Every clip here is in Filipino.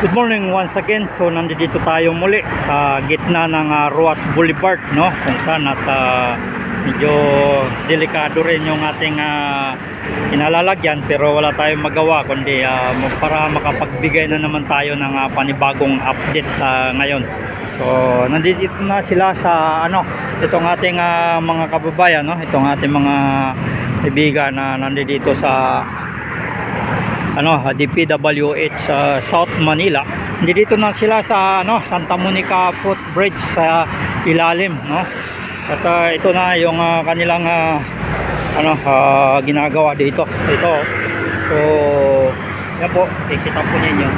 Good morning once again. So nandito tayo muli sa gitna ng ah, Ruas Boulevard, no? Kung saan at ah, medyo delikado rin yung ating ah, inalalagyan pero wala tayong magawa kundi ah, para makapagbigay na naman tayo ng ah, panibagong update ah, ngayon. So nandito na sila sa ano, itong ating ah, mga kababayan, no? Itong ating mga kaibigan na nandito sa ano DPWH sa South Manila. Dito na sila sa ano Santa Monica Footbridge sa ilalim, no. At ah, ito na yung ah, kanilang ah, ano ah, ginagawa dito. Ito. So yan po, kikita po ninyo.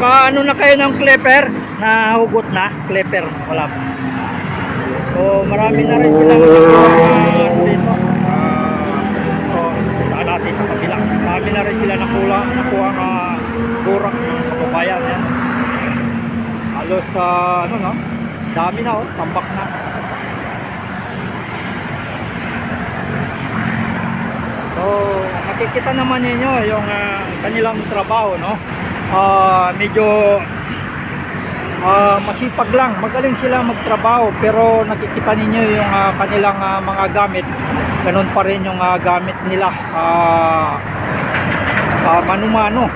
Maka ano na kayo ng clipper? Nahugot na? Clipper? Wala pa. So marami na rin silang nakuha dito. Saan natin sa kabila. Marami na rin sila nakuha, nakuha ng uh, burak ng kababayan. Yan. Halos sa ano no? Dami na oh, tambak na. So, makikita naman ninyo yung ah, kanilang trabaho, no? Ah, medyo ah, masipag lang, magaling sila magtrabaho pero nakikita ninyo yung ah, kanilang ah, mga gamit. Ganun pa rin yung ah, gamit nila. Ah, ah, mano-mano.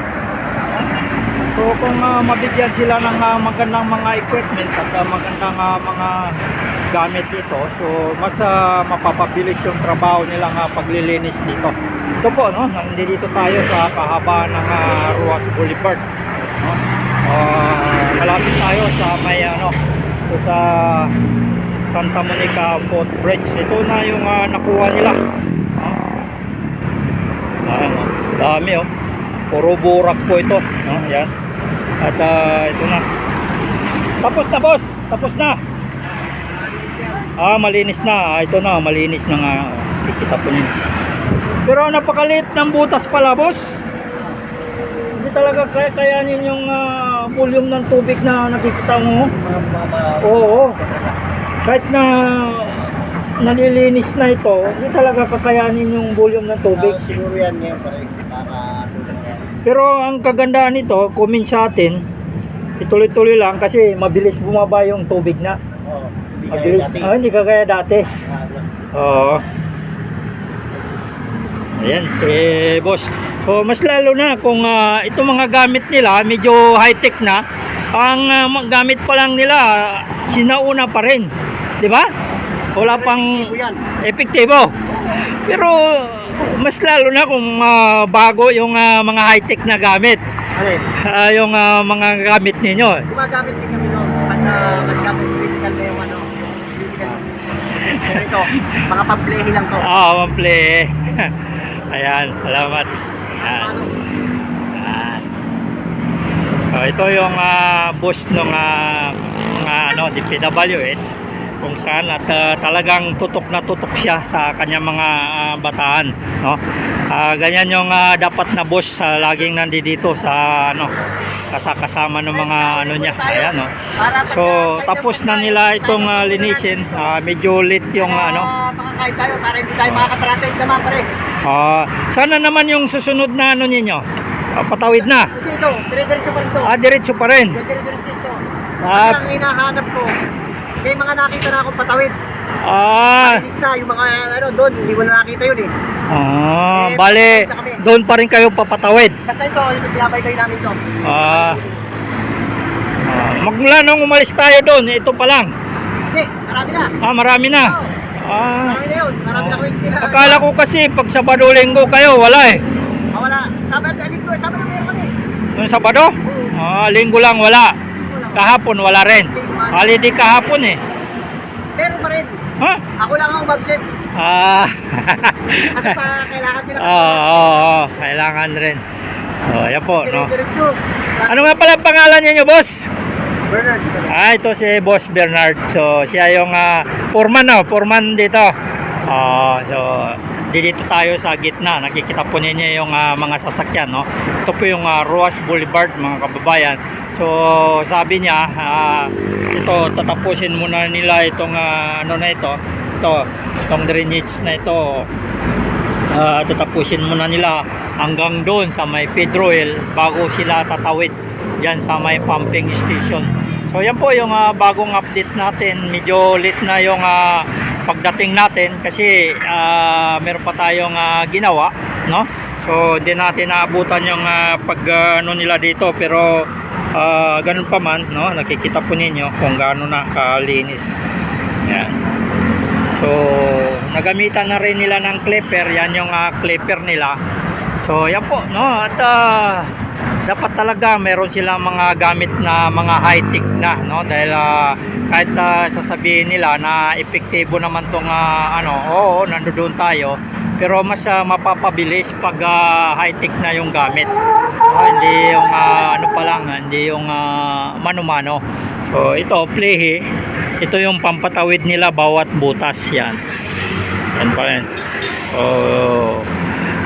So kung ah, mabigyan sila ng ah, magandang mga equipment at ah, magandang ah, mga gamit dito so mas ah, mapapabilis yung trabaho nilang ah, paglilinis dito. Ito po no? Nandito tayo sa kahaba ng ah, Ruas Boulevard no? Ah, malapit tayo sa may ano sa Santa Monica Footbridge ito na yung ah, nakuha nila. Ah. Ayan, oh. dami oh. Puro burak po ito no? yan at ah, ito na. Tapos na boss tapos na! Ah malinis na. Ito na malinis na nga. Oh. kikita po niyo. Pero napakaliit ng butas pala boss. Hindi talaga kaya kayanin yung ah, volume ng tubig na nakikita mo. Oo. Kahit na nalilinis na ito, hindi talaga kakayanin yung volume ng tubig. Ah, siguro yan ngayon tulad yan. Pero ang kagandahan nito, kumin sa atin, ituloy-tuloy lang kasi mabilis bumaba yung tubig na. Oo. Hindi kaya Mabilis. Ah, hindi kagaya dati. Ah. Oo. Ayan, si boss. So, mas lalo na kung ah, itong mga gamit nila, medyo high-tech na, ang mga gamit pa lang nila, sinauna pa rin. Di ba? Wala pang Epektibo. Pero mas lalo na kung ah, bago yung ah, mga high-tech na gamit. Eh, Ah, yung ah, mga gamit ninyo. gumagamit din kami noon. Pag uh, naggamit critical na yung ano, yung critical. Pero ito, mga pamblehe lang to. Ah, oh, play. Ayan, salamat. Ayan. Ayan. So, ito yung ah, bus ng ah, mga ano, DPWH kung saan at ah, talagang tutok na tutok siya sa kanyang mga ah, bataan, no? Ah, ganyan yung ah, dapat na bus sa laging nandito sa ano kasa- kasama ng mga ano niya. Ayan, no? So, ah, tapos na nila itong ah, magpupunan, linisin. Ah, medyo late yung ano. makakain tayo para hindi tayo makakatraffic naman pare. Ah, sana naman yung susunod na ano ninyo. Ah, patawid na. Kasi ito, dire-diretso pa rin to. Ah, diretso pa rin. Dire-diretso ito. Ah. Ang hinahanap ko, may mga nakita na akong patawid. Ah, Inis na, yung mga ano doon, hindi mo na nakita yun eh. ah, Eh, bale, doon pa rin kayo papatawid. Basta ito, ito pinabay-bay namin to. Ah, ah, magmula nung umalis tayo doon, ito pa lang. Hindi, marami na. Ah, marami na. Oo, Ah, pina. akala ko kasi pag Sabado Linggo kayo, wala eh. Ah, wala. Alin ko, sabi na meron kami. Nung Sabado? Ah, Linggo lang wala. Kahapon wala rin. Holiday kahapon eh. Meron pa rin. Ha? Ako lang ang umabsent. Ah. Kasi pa kailangan nila. Oo, oo, oo, kailangan rin. Oh, yan po, no. Ano nga pala ang pangalan niyo, boss? Bernard. Ah, ito si Boss Bernard. So, siya yung ah, foreman, no? Foreman dito. Ah, so, di dito tayo sa gitna. Nakikita po ninyo yung ah, mga sasakyan, no? Ito po yung ah, Ruas Boulevard, mga kababayan. So, sabi niya, ah, ito, tatapusin muna nila itong ah, ano na ito. Ito, itong drainage na ito ah, tatapusin muna nila hanggang doon sa may Pedroel bago sila tatawid dyan sa may pumping station. So yan po yung ah, bagong update natin. Medyo late na yung ah, pagdating natin kasi ah, meron pa tayong ah, ginawa no? So hindi natin naabutan yung ah, pag ano nila dito. Pero ah, ganun pa man no? Nakikita po ninyo kung gaano na kalinis. Yan. So, nagamitan na rin nila ng clipper. Yan yung ah, clipper nila. So, yan po, no? At ah, dapat talaga meron silang mga gamit na mga high-tech na, no? Dahil ah, kahit ah, sasabihin nila na epektibo naman tong ah, ano, oo, nandoon tayo. Pero mas ah, mapapabilis pag ah, high-tech na yung gamit. No? Hindi yung ah, ano pa lang, hindi yung ah, mano-mano. So, ito, plehi. Ito yung pampatawid nila bawat butas yan. Yan pa rin. So,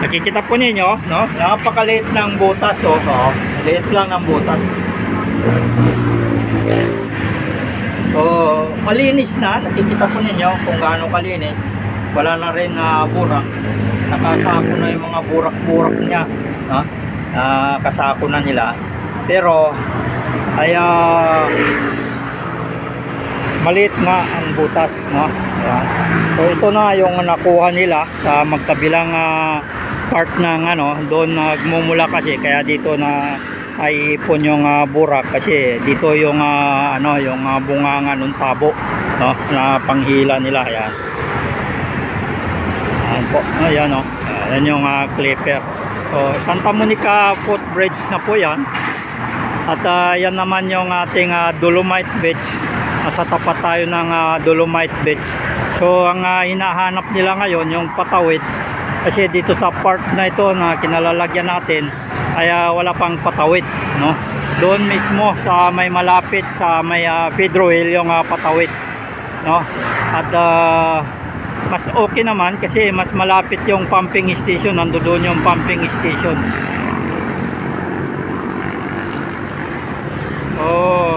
nakikita po ninyo, no? Napakaliit ng butas, oh. oh. Liit lang ng butas. So, malinis na. Nakikita po ninyo kung gaano kalinis. Wala na rin na burak. Nakasako na yung mga burak-burak niya. No? Ah, kasako na nila. Pero, kaya maliit nga ang butas no Ayan. so ito na yung nakuha nila sa magkabilang ah, part ng ano doon nagmumula kasi kaya dito na ay ipon yung ah, burak kasi dito yung ah, ano yung uh, bunganga ng tabo no na panghila nila yan Ayan po ayan no ayan yung ah, clipper so Santa Monica footbridge na po yan at ah, yan naman yung ating ah, Dolomite Beach. Nasa tapat tayo ng ah, Dolomite Beach. So ang ah, hinahanap nila ngayon yung patawid kasi dito sa part na ito na kinalalagyan natin ay ah, wala pang patawid, no? Doon mismo sa may malapit sa may uh, Pedro Hill yung ah, patawid, no? At ah, mas okay naman kasi mas malapit yung pumping station, nandoon yung pumping station. Oh,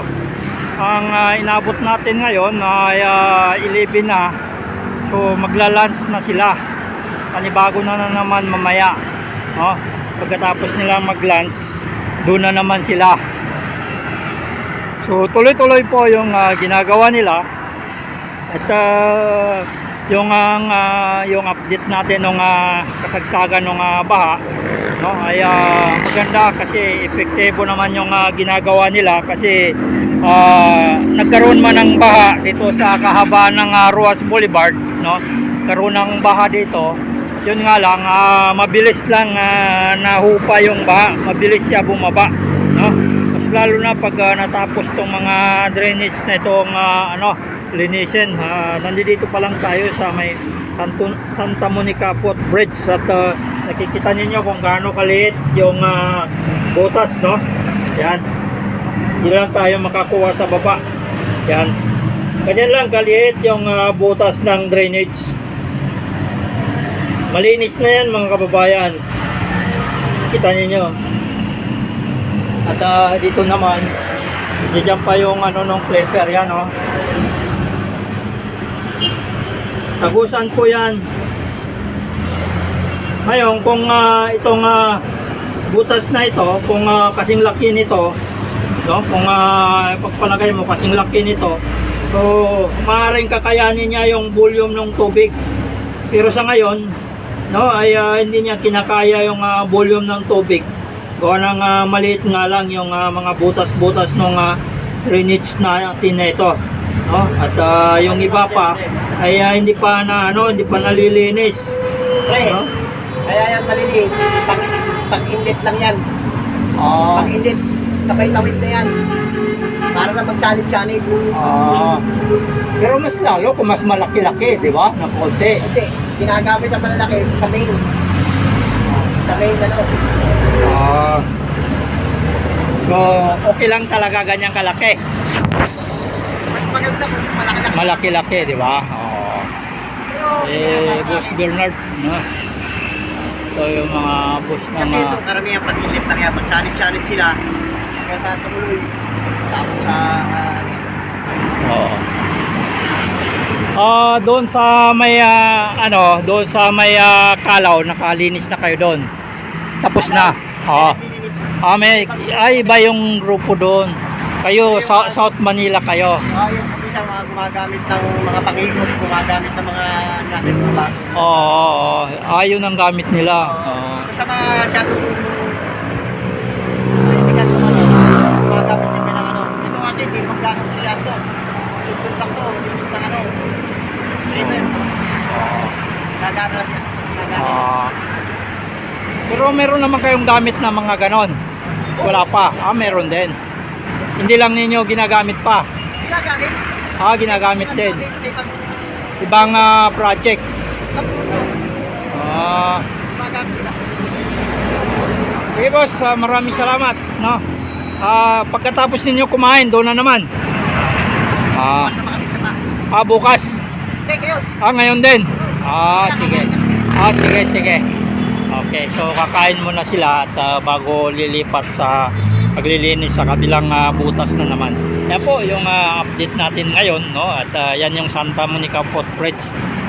ang ah, inabot natin ngayon ay ah, 11 na. So magla-lunch na sila. Panibago na, na naman mamaya. No? Pagkatapos nila mag-lunch, doon na naman sila. So tuloy-tuloy po yung ah, ginagawa nila. At ah, yung ang ah, yung update natin ng kasagsagan ng ah, baha no ay ah, maganda kasi epektibo naman yung ah, ginagawa nila kasi ah, nagkaroon man ng baha dito sa kahabaan ng ah, Ruas Boulevard no karoon ng baha dito yun nga lang ah, mabilis lang ah, nahupa yung baha. Mabilis siya bumaba no? Mas lalo na pag ah, natapos tong mga drainage na itong ah, ano linisin. Ah, nandito pa lang tayo sa may Santo, Santa Monica Footbridge at ah, nakikita ninyo kung gaano kaliit yung ah, butas no? Yan. Hindi lang tayo makakuha sa baba. Yan. Ganyan lang kaliit yung ah, butas ng drainage malinis na yan mga kababayan kita ninyo at ah, dito naman Diyan pa yung ano nung clipper yan oh. Tagusan po yan. Ngayon, kung ah, itong ah, butas na ito, kung ah, kasing laki nito, no? kung uh, pagpalagay mo kasing laki nito, so maaaring kakayanin niya yung volume ng tubig. Pero sa ngayon, no, ay ah, hindi niya kinakaya yung ah, volume ng tubig. Gawa ng ah, maliit nga lang yung ah, mga butas-butas ng uh, drainage natin na ito. No? At ah, yung iba pa ay ah, hindi pa na ano, hindi pa nalilinis. Pre, No? kaya yan maliliit. Pag, pag-inlet lang yan. Ah, Pag-inlet, sabay tawid na yan. Para na magsanib-sanib. ah. pero mas lalo kung mas malaki-laki, di ba? Na konti. Ginagamit ang malalaki sa main. Sa main ano. Ah. So, okay lang talaga ganyang kalaki. Mas maganda kung malaki-laki. Malaki-laki, di ba? Oo. Eh, Boss Bernard, no? Ito yung mga boss na Kasi mga... ito, karamihan pag-inlet lang yan. Magsanib-sanib sila. Kaya sa tumuloy. Tapos sa... ah, Oo. Ah, doon sa may ah, ano, doon sa may ah, Kalaw, nakalinis na kayo doon. Tapos na. Oo. Ah, may ay iba yung grupo doon. Kayo sa South Manila kayo. Ah, yung mga gumagamit ng mga pangikot, gumagamit ng mga mga bago. Oo, oo, oo. Ah, yun ang gamit nila. Oo. Sa mga Kaibigan ko ano. Ito kasi hindi magkano siya to. Susunod lang to, linis ng ano. River. Nagano siya. Nagano. Ah. pero meron naman kayong gamit na mga ganon. Wala pa. Ah, meron din. Hindi lang ninyo ginagamit pa. Ginagamit. Ah, ginagamit din. Hindi kami Ibang ah, project. Ah. Sige boss, ah, maraming salamat. No? Ah, pagkatapos ninyo kumain, doon na naman. Ah, ah bukas. Ah, ngayon din. Ah, sige. Ah, sige, sige. Okay, so kakain muna sila at ah, bago lilipat sa paglilinis sa kabilang ah, butas na naman. Yan po yung ah, update natin ngayon, no? At ah, yan yung Santa Monica Footbridge,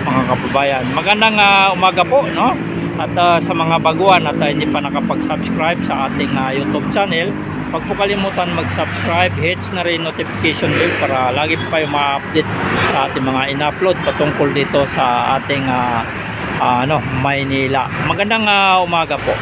mga kababayan. Magandang ah, umaga po, no? At ah, sa mga baguhan at ah, hindi pa nakapag-subscribe sa ating ah, YouTube channel, Huwag po kalimutan mag-subscribe, hits na rin notification bell para lagi po kayo ma-update sa ating mga in-upload patungkol dito sa ating ah, ah, ano, Maynila. Magandang ah, umaga po.